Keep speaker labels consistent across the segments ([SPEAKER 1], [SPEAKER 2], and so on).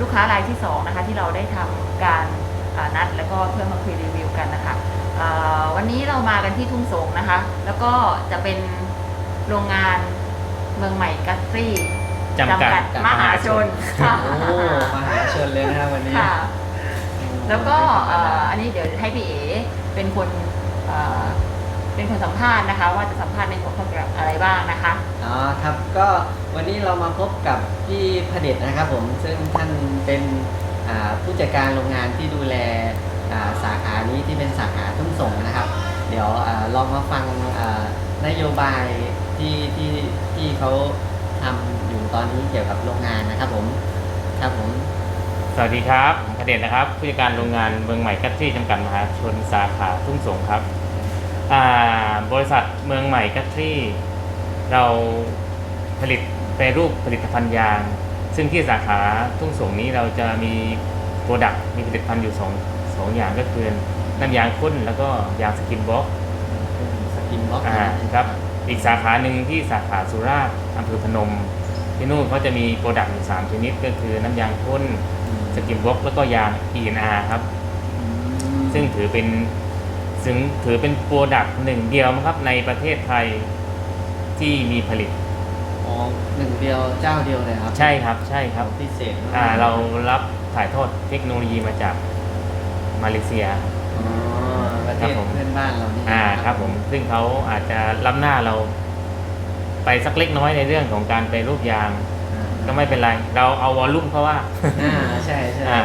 [SPEAKER 1] ลูกค้ารายที่สองนะคะที่เราได้ทำการอ่านัดแล้วก็เพื่อมาคุยรีวิวกันนะคะอ่าวันนี้เรามากันที่ทุ่งสงนะคะ แล้วก็จะเป็นโรงงานเมืองใหม่กัตซี่
[SPEAKER 2] จำกัด
[SPEAKER 1] มหาชนค่ะ
[SPEAKER 3] โอ้มหาชนเลยนะครับวันนี้
[SPEAKER 1] ค่ะ
[SPEAKER 3] โอ้
[SPEAKER 1] แล้วก็
[SPEAKER 3] ไม่ธรรม
[SPEAKER 1] เอ่
[SPEAKER 3] ดา
[SPEAKER 1] ออันนี้เดี๋ยวให้พี่เอ๋เป็นคน เอ่อเป็นคนสัมภาษณ์นะคะ ว่าจะสัมภาษณ์ในหัวข้อเกี่ยวกับอะไรบ้างนะคะ
[SPEAKER 3] อ๋อครับก็วันนี้เรามาพบกับพี่พเดชนะครับผมซึ่งท่านเป็นอ่าผู้จัดการโรงงานที่ดูแลอ่าสาขานี้ที่เป็นสาขาทุ่งสงนะครับ เดี๋ยวอาลองมาฟังอ่านโยบายที่ที่ที่เขาทำอยู่ตอนนี้เกี่ยวกับโรงงานนะครับผมครับผม
[SPEAKER 2] สวัสดีครับผมพเดชนะครับ ผู้จัดการโรงงานเมืองใหม่กัตซี่จำกัดมหาชนสาขาทุ่งสงครับอ่า บริษัทเมืองใหม่กัตซี่เราผลิตแปรรูปผลิตภัณฑ์ยาง ซึ่งที่สาขาทุ่งสงนี้เราจะมีโปรดักต์มีผลิตภัณฑ์อยู่สองสองอย่างก็คือน้ำยางข้นแล้วก็ยางสกินบล็อก
[SPEAKER 3] สกินบ็อก
[SPEAKER 2] อ่าครับอีกสาขาหนึ่งที่สาขาสุราษฎร์อำเภอพนม ที่นู่นเขาจะมีโปรดักต์อยู่สามชนิดก็คือน้ำยางข้นสกินบล็อกแล้วก็ยาง E&R ครับ ซึ่งถือเป็น ซึ่งถือเป็นโปรดักต์หนึ่งเดียวมั้งครับในประเทศไทยที่มีผลิต
[SPEAKER 3] อ๋อหนึ่งเดียวเจ้าเดียวเลยครับ
[SPEAKER 2] ใช่ครับใช่ครับ
[SPEAKER 3] พิเศษมก
[SPEAKER 2] อ่าเรารับถ่ายทอดเทคโนโลยีมาจากมาเลเซีย
[SPEAKER 3] อ๋อประเท
[SPEAKER 2] ครับ
[SPEAKER 3] ศ
[SPEAKER 2] ผม
[SPEAKER 3] เพื่อนบ้านเรานี่
[SPEAKER 2] อ่าครับผมซึ่งเขาอาจจะล้ำหน้าเราไปสักเล็กน้อยในเรื่องของการไปรูปยาง
[SPEAKER 3] อ่า
[SPEAKER 2] ก็ไม่เป็นไร เราเอาวอลลุ่มเขาว่า
[SPEAKER 3] อ่าใช่ใช่
[SPEAKER 2] อ่า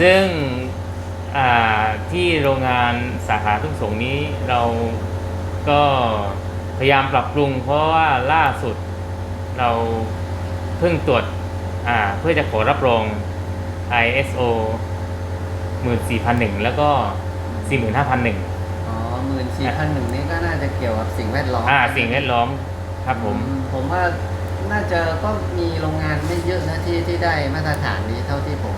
[SPEAKER 2] ซึ่งอ่า ที่โรงงานสาขาทุ่งสงนี้เราก็พยายามปรับปรุง เพราะว่าล่าสุดเราเพิ่งตรวจอ่าเพื่อจะขอรับรอง ISO 14001 แล้วก็ 45001
[SPEAKER 3] อ๋อหมื่นสี่พันหนึ่งนี่ก็น่าจะเกี่ยวกับสิ่งแวดล้อม
[SPEAKER 2] อ่า สิ่งแวดล้อมครับผม
[SPEAKER 3] อืผมว่าน่าจะก็มีโรงงานไม่เยอะนะที่ที่ได้มาตรฐานนี้เท่าที่ผม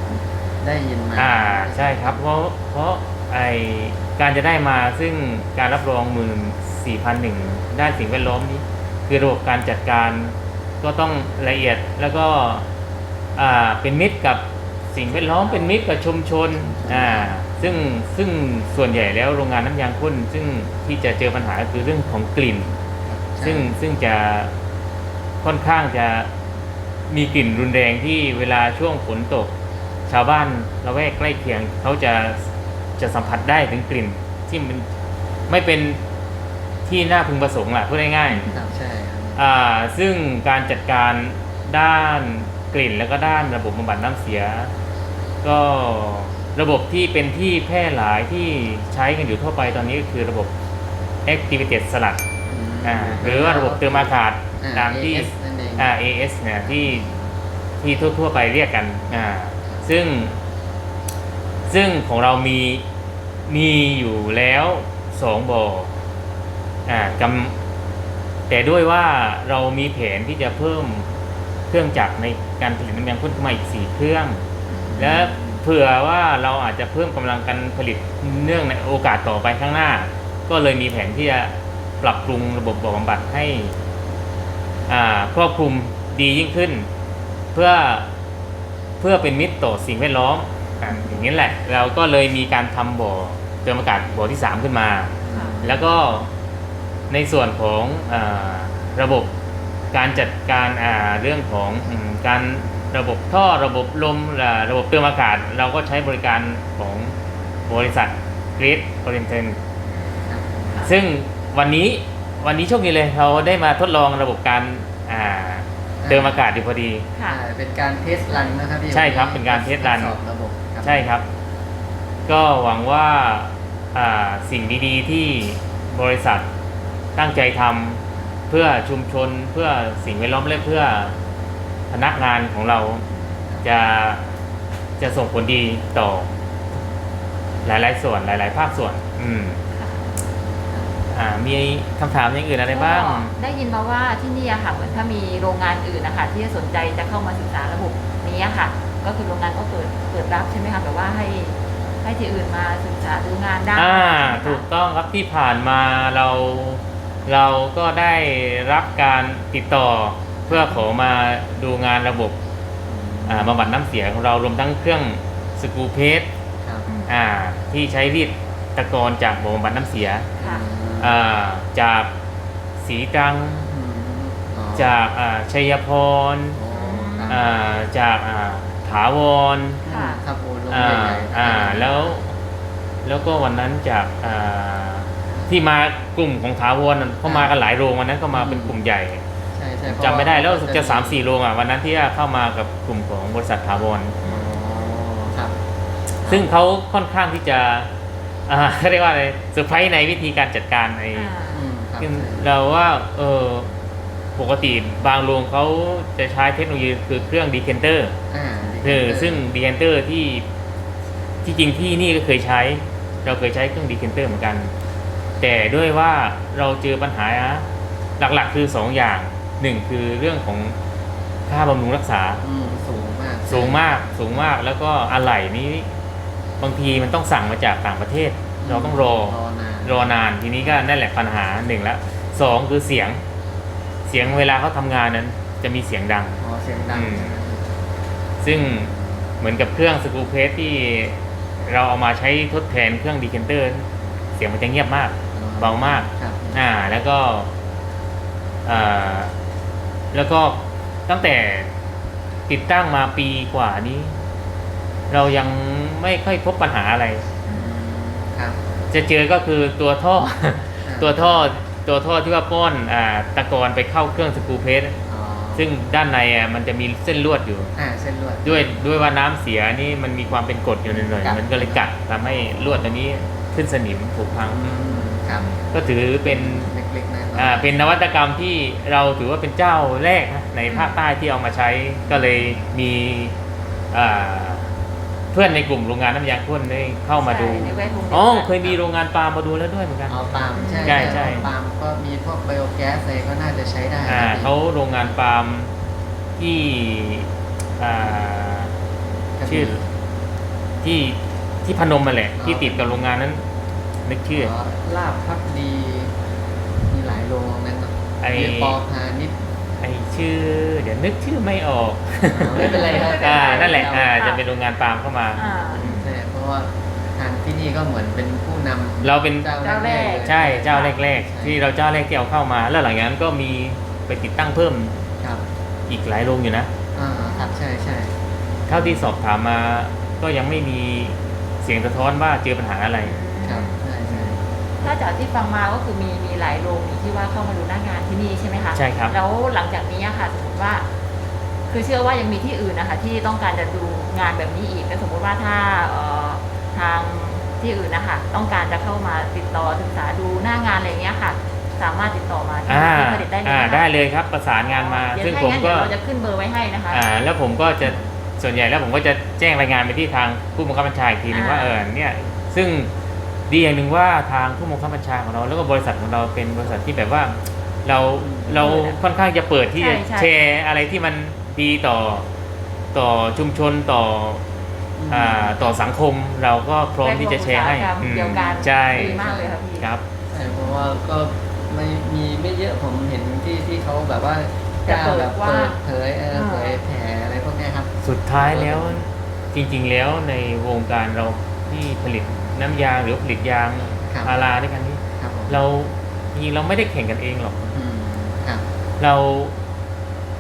[SPEAKER 3] ได้ยินมา
[SPEAKER 2] อ่าใช่ครับ เพราะเพราะไอการจะได้มาซึ่งการรับรองหมื่นสี่พันหนึ่งด้านสิ่งแวดล้อมนี้ คือระบบการจัดการก็ต้องละเอียดแล้วก็อ่าเป็นมิตรกับสิ่งแวดล้อมเป็นมิตรกับชุมชนอ่าซึ่งซึ่งส่วนใหญ่แล้วโรงงานน้ำยางข้นซึ่งที่จะเจอปัญหาคือเรื่องของกลิ่น
[SPEAKER 3] ใช่
[SPEAKER 2] ซึ่งซึ่งจะค่อนข้างจะมีกลิ่นรุนแรงที่เวลาช่วงฝนตก ชาวบ้านละแวกใกล้เคียงเขาจะจะสัมผัสได้ถึงกลิ่น ที่มันไม่เป็นที่น่าพึงประสงค์ล่ะพูดง่าย
[SPEAKER 3] ครับใช่ครับ
[SPEAKER 2] ๆอ่าซึ่งการจัดการด้านกลิ่นแล้วก็ด้านระบบบำบัดน้ำเสีย ก็ระบบที่เป็นที่แพร่หลายที่ใช้กันอยู่ทั่วไปตอนนี้ก็คือระบบ Activated สลัดอ่าหรือว่าระบบเติมอากาศ
[SPEAKER 3] อ่
[SPEAKER 2] ตามที่
[SPEAKER 3] AS นั่นเอง
[SPEAKER 2] อ่า AS เนี่ยที่ที่ทั่วๆ ไปเรียกกันอ่า ซึ่ง ซึ่งของเรามีมีอยู่แล้วสองบ่ออ่ากำแต่ด้วยว่าเรามีแผนที่จะเพิ่มเครื่องจักรในการผลิตน้ำยางข้นขึ้นมาอีกสี่เครื่อง และเผื่อว่าเราอาจจะเพิ่มกำลังการผลิตเนื่องในโอกาสต่อไปข้างหน้า ก็เลยมีแผนที่จะปรับปรุงระบบบ่อบำบัดให้อ่าครอบคลุมดียิ่งขึ้น เพื่อเพื่อเป็นมิตรต่อสิ่งแวดล้อมอะอย่างนี้แหละ เราก็เลยมีการทำบ่อเติมอากาศบ่อที่ 3 ขึ้นมา
[SPEAKER 1] ค่ะ
[SPEAKER 2] แล้วก็ในส่วนของอาระบบการจัดการอ่าเรื่องของอืมการระบบท่อระบบลมอ่าระบบเติมอากาศ เราก็ใช้บริการของบริษัท Great Oriental
[SPEAKER 3] ครับ
[SPEAKER 2] ซึ่งวันนี้วันนี้โชคดีเลยเราได้มาทดลองระบบการอ่า เติมอากาศอยู่พอดี
[SPEAKER 1] ค่ะ
[SPEAKER 3] อ่าเป็นการเทสรันนะครับพี่
[SPEAKER 2] ใช่ครับเป็นการเทสรัน
[SPEAKER 3] ทดสอบระบบครับ
[SPEAKER 2] ใช่ครับ ก็หวังว่าอ่าสิ่งดีๆที่บริษัทตั้งใจทำเพื่อชุมชนเพื่อสิ่งแวดล้อมและเพื่อพนักงานของเราจะจะส่งผลดีต่อหลายๆส่วนหลาย ๆ ภาคส่วน อืม
[SPEAKER 1] ค่ะ
[SPEAKER 2] อ่ามีคำถามอย่างอื่นอะไรบ้าง
[SPEAKER 1] ก็ได้ยินมาว่าที่นี่อะค่ะเหมือนถ้ามีโรงงานอื่นนะคะที่สนใจจะเข้ามาศึกษาระบบนี้อะค่ะ ก็คือโรงงานก็เปิดเปิดรับใช่ไหมคะแบบว่าให้ให้ที่อื่นมาศึกษาดูงานได้
[SPEAKER 2] อ่า
[SPEAKER 1] ใช่ไหมคะ
[SPEAKER 2] ถูกต้องครับที่ผ่านมาเราเราก็ได้รับการติดต่อเพื่อขอมาดูงานระบบอ่าบำบัดน้ำเสียของเรารวมทั้งเครื่องสกรูเพส
[SPEAKER 3] ครับ
[SPEAKER 2] อ่าที่ใช้รีดตะกอนจากบ่อบำบัดน้ำเสีย
[SPEAKER 1] ค่ะ
[SPEAKER 2] อ่าจากสีตรัง
[SPEAKER 3] อืมอ๋อ
[SPEAKER 2] จากอ่าชัยพร
[SPEAKER 3] โอ้ครับ
[SPEAKER 2] อ่าจากอ่าถาวร
[SPEAKER 1] ค่ะ
[SPEAKER 3] ครับโอ้ลง
[SPEAKER 2] อ่า
[SPEAKER 3] ใหญ่ๆ
[SPEAKER 2] อ่าแล้ว แล้วก็วันนั้นจากอ่าที่มากลุ่มของถาวรน่ะเขามากันหลายโรงวันนั้นก็มาเป็นกลุ่มใหญ่
[SPEAKER 3] ใช่ใช่เพรา
[SPEAKER 2] จำไม่ได้แล้วรู้สึกจะ
[SPEAKER 3] มี
[SPEAKER 2] สามสี่โรงอะวันนั้นที่เข้ามากับกลุ่มของบริษัทถาวร
[SPEAKER 3] อ๋อครับ
[SPEAKER 2] ซึ่งเขาค่อนข้างที่จะ อ่าเขาเรียกว่าอะไรเซอร์ไพรส์ในวิธีการจัดการใน
[SPEAKER 1] อ่า
[SPEAKER 3] อืมครับ
[SPEAKER 2] ซึ่งเราว่าเออปกติบางโรงเขาจะใช้เทคโนโลยีคือเครื่องดีเคนเตอร์
[SPEAKER 3] อ่า
[SPEAKER 2] คือซึ่งดีเคนเตอร์ที่ที่จริงที่นี่ก็เคยใช้ เราเคยใช้เครื่องดีเคนเตอร์เหมือนกัน แต่ด้วยว่าเราเจอปัญหาหลักๆ คือสองอย่างหนึ่งคือเรื่องของค่าบำรุงรักษา
[SPEAKER 3] อืมสูงมาก
[SPEAKER 2] สูงมากสูงมากแล้วก็อะไหล่นี้ บางทีมันต้องสั่งมาจากต่างประเทศ เราต้องรอ
[SPEAKER 3] รอนาน
[SPEAKER 2] รอนานทีนี้ก็นั่นแหละปัญหาหนึ่งแล้วสองคือเสียง เสียงเวลาเขาทำงานนั้น จะมีเสียงดัง
[SPEAKER 3] อ๋อเสียงดัง
[SPEAKER 2] อืม
[SPEAKER 3] ใช่ไหม
[SPEAKER 2] ซึ่งเหมือนกับเครื่องสกรูเพสที่เราเอามาใช้ทดแทนเครื่องดีเคนเตอร์เสียงมันจะเงียบมากเบามาก
[SPEAKER 3] ครับ
[SPEAKER 2] อ่าแล้วก็อ่าแล้วก็ตั้งแต่ติดตั้งมาปีกว่านี้ เรายังไม่ค่อยพบปัญหาอะไร
[SPEAKER 3] อืมครับ
[SPEAKER 2] จะเจอก็คือตัวท่อ
[SPEAKER 3] อ่า
[SPEAKER 2] ตัวท่อตัวท่อที่ว่าป้อนอ่าตะกอนไปเข้าเครื่องสกรูเพส
[SPEAKER 3] อ๋อ
[SPEAKER 2] ซึ่งด้านในอะมันจะมีเส้นลวดอยู่
[SPEAKER 3] อ่าเส้นลวด
[SPEAKER 2] ด้วยด้วยว่าน้ำเสียนี่มันมีความเป็นกรดอยู่หน่อย
[SPEAKER 3] กัด
[SPEAKER 2] ๆมันก็เลยกัดทำให้ลวดตัวนี้ขึ้นสนิมผุพัง
[SPEAKER 3] อืมครับ
[SPEAKER 2] ก็ถือเป็น
[SPEAKER 3] เล็กๆน้อยๆ
[SPEAKER 2] อ่าเป็นนวัตกรรมที่เราถือว่าเป็นเจ้าแรกนะในภาคใต้ที่เอามาใช้ก็เลยมีอ่า เพื่อนในกลุ่มโรงงานน้ำยางข้นได้เข้ามาดู
[SPEAKER 1] ใช่ในแวดวงดีวกัน
[SPEAKER 2] อ๋อเคยมีโรงงานปาล์มมาดูแล้วด้วยเหมือนกัน
[SPEAKER 3] เอาปาล์มใช่
[SPEAKER 2] ใช่ใช่
[SPEAKER 3] ปาล์มก็มีพวกไบโอแก๊สอะไรก็น่าจะใช้ได้
[SPEAKER 2] อ่าเขาโรงงานปาล์มที่อ่า
[SPEAKER 3] ครับ
[SPEAKER 2] ชื่อ ที่ที่พนมมาแหละที่ติดกับโรงงานนั้น นึกชื่อ
[SPEAKER 3] อ๋อลาบพักดี มีหลายโรงนั้นเนาะ
[SPEAKER 2] ไอ้
[SPEAKER 3] มีปอพาณิชย์
[SPEAKER 2] ไอชื่อ เดี๋ยวนึกชื่อไม่ออก
[SPEAKER 3] ไม่เป็นไรครับ
[SPEAKER 2] อ่านั่นแหละอ่าจะเป็นโรงงานปาล์มเข้ามา
[SPEAKER 1] อ่า
[SPEAKER 3] ใช่เพราะว่าทางที่นี่ก็เหมือนเป็นผู้นำ
[SPEAKER 2] เราเป็น
[SPEAKER 3] เจ้า
[SPEAKER 1] เจ้าแรก
[SPEAKER 3] เลย
[SPEAKER 2] ใช่เจ้าแรก
[SPEAKER 3] ใช่
[SPEAKER 2] ๆที่เราเจ้าแรกที่เอาเข้ามา แล้วหลังจากนั้นก็มีไปติดตั้งเพิ่ม
[SPEAKER 3] ครับ
[SPEAKER 2] อีกหลายโรงอยู่นะ
[SPEAKER 3] อ่าครับใช่ใช่
[SPEAKER 2] เท่าที่สอบถามมาก็ยังไม่มีเสียงสะท้อนว่าเจอปัญหาอะไร
[SPEAKER 3] ครับใช่ใช่
[SPEAKER 1] ถ้าจากที่ฟังมาก็คือมีมีหลายโรงที่ว่าเข้ามาดูหน้างานที่นี่ใช่ไหมคะ
[SPEAKER 2] ใช่ครับ
[SPEAKER 1] แล้วหลังจากนี้อะค่ะสมมติว่า คือเชื่อว่ายังมีที่อื่นนะคะที่ต้องการจะดูงานแบบนี้อีกแล้วสมมติว่าถ้าเอ่อทางที่อื่นนะคะต้องการจะเข้ามาติดต่อศึกษาดูหน้างานอะไรอย่างเงี้ยค่ะ สามารถติดต่อมาที่
[SPEAKER 2] อ่า
[SPEAKER 1] ที่ผลิตได้เลย
[SPEAKER 2] อ่า
[SPEAKER 1] นะคะ
[SPEAKER 2] ได้เลยครับประสานงานมา
[SPEAKER 1] เดี๋ยว
[SPEAKER 2] ซึ่ง
[SPEAKER 1] ถ้า
[SPEAKER 2] ผม
[SPEAKER 1] งั้น
[SPEAKER 2] ก็
[SPEAKER 1] เดี๋ยวเราจะขึ้นเบอร์ไว้ให้นะคะ
[SPEAKER 2] อ่าแล้วผมก็จะส่วนใหญ่แล้วผมก็จะแจ้งรายงานไปที่ทางผู้บังคับบัญชาอีกทีนึงว่า
[SPEAKER 1] อ่า
[SPEAKER 2] เออเนี่ยซึ่ง ดีอย่างหนึ่งว่าทางผู้บังคับบัญชาของเรา แล้วก็บริษัทของเราเป็นบริษัทที่แบบว่า เราเราค่อนข้างจะเปิดที่จะ
[SPEAKER 1] ใช่ใช่
[SPEAKER 2] แชร์อะไรที่มันดีต่อต่อชุมชนต่ออ่าต่อสังคมเราก็พร้อมที่จะแชร์ให้
[SPEAKER 1] แวดวงอุตสาหกรรม
[SPEAKER 2] อืม
[SPEAKER 1] เดียวกัน
[SPEAKER 2] ใช่
[SPEAKER 1] ดีมากเลยค่ะพี่
[SPEAKER 2] ครับ
[SPEAKER 3] ใช่เพราะว่าก็ไม่มีไม่เยอะผมเห็นที่ที่เขาแบบว่ากล้า
[SPEAKER 1] จะเปิด
[SPEAKER 3] แบบ
[SPEAKER 1] ว่า
[SPEAKER 3] เปิดเผยเออ
[SPEAKER 1] อ่า
[SPEAKER 3] เผยแผ่อะไรพวกเนี้ยครับ
[SPEAKER 2] สุดท้ายแล้วจริงๆแล้วในวงการเราที่ผลิต น้ำยางหรือผลิตยาง
[SPEAKER 3] ครับ
[SPEAKER 2] พาราด้วยกันนี่
[SPEAKER 3] ครับผม
[SPEAKER 2] เราจริงๆเราไม่ได้แข่งกันเองหรอก
[SPEAKER 3] อืมครับ
[SPEAKER 2] เรา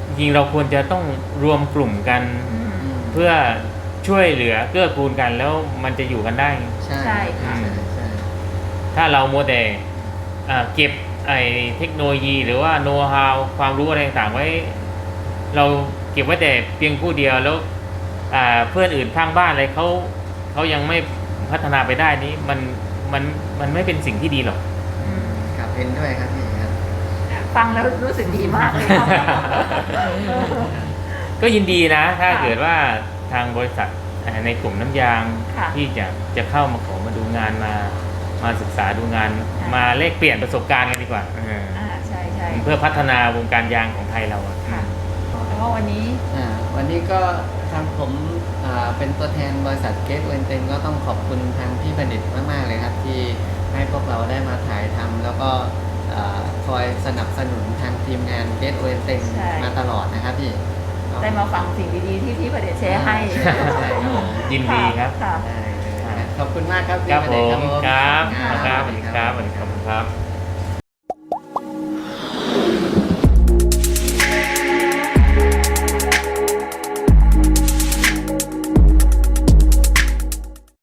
[SPEAKER 2] จริงๆเราควรจะต้องรวมกลุ่มกัน
[SPEAKER 1] อืม
[SPEAKER 3] อืม
[SPEAKER 2] เพื่อช่วยเหลือเกื้อกูลกันแล้วมันจะอยู่กันได้
[SPEAKER 3] ใช่
[SPEAKER 1] ใช่ค่ะ
[SPEAKER 3] ใช่ใช่
[SPEAKER 2] ถ้าเราโมวแต่อ่าเก็บไอ้เทคโนโลยีหรือว่าโน้ตฮาวความรู้อะไรต่างๆไว้ เราเก็บไว้แต่เพียงผู้เดียวแล้วอ่าเพื่อนอื่นข้างบ้านอะไรเขาเขายังไม่ พัฒนาไปได้นี้มันมันมันไม่เป็นสิ่งที่ดีหรอก
[SPEAKER 1] อืม
[SPEAKER 3] ครับเห็นด้วยครับพี่ครับ
[SPEAKER 1] ฟังแล้วรู้สึกดีมากเลยค่ะ
[SPEAKER 2] ก็ยินดีนะ ถ้า
[SPEAKER 1] ค่ะ
[SPEAKER 2] เกิดว่าทางบริษัทอ่าในกลุ่มน้ำยาง
[SPEAKER 1] ค่ะ
[SPEAKER 2] ที่จะจะเข้ามาขอมาดูงานมา มาศึกษาดูงาน
[SPEAKER 1] ค่ะ
[SPEAKER 2] มาแลกเปลี่ยนประสบการณ์กันดีกว่าเออ
[SPEAKER 1] อ่าใช่ใช่
[SPEAKER 2] เพื่อพัฒนาวงการยางของไทยเราอะ
[SPEAKER 1] ค่ะแล้วก็วันนี้
[SPEAKER 3] อ่าวันนี้ก็ ทางผมอ่าเป็นตัวแทนบริษัทเกตเวนเตนก็ต้องขอบคุณทางพี่บัณฑิตมาก ๆ เลยครับ ที่ให้พวกเราได้มาถ่ายทำแล้วก็อ่าคอยสนับสนุนทางทีมงานเบสโอเอ็นเต็ง
[SPEAKER 1] ใช่
[SPEAKER 3] มาตลอดนะครับพี่
[SPEAKER 1] ได้มาฟังสิ่งดีๆที่พี่ประเดชแชร์ให้
[SPEAKER 3] ใช่ใช่ครับผม
[SPEAKER 2] ยินดีครับ
[SPEAKER 1] ค่ะ
[SPEAKER 3] ได้เลยนะขอบคุณมากครับ
[SPEAKER 2] ครับ
[SPEAKER 3] พี่
[SPEAKER 2] ผ
[SPEAKER 3] ประเดช
[SPEAKER 2] มครับ
[SPEAKER 3] ค
[SPEAKER 2] ค
[SPEAKER 3] รั
[SPEAKER 2] รั
[SPEAKER 3] บบ
[SPEAKER 2] สวัสดีครับสวัสดีครับ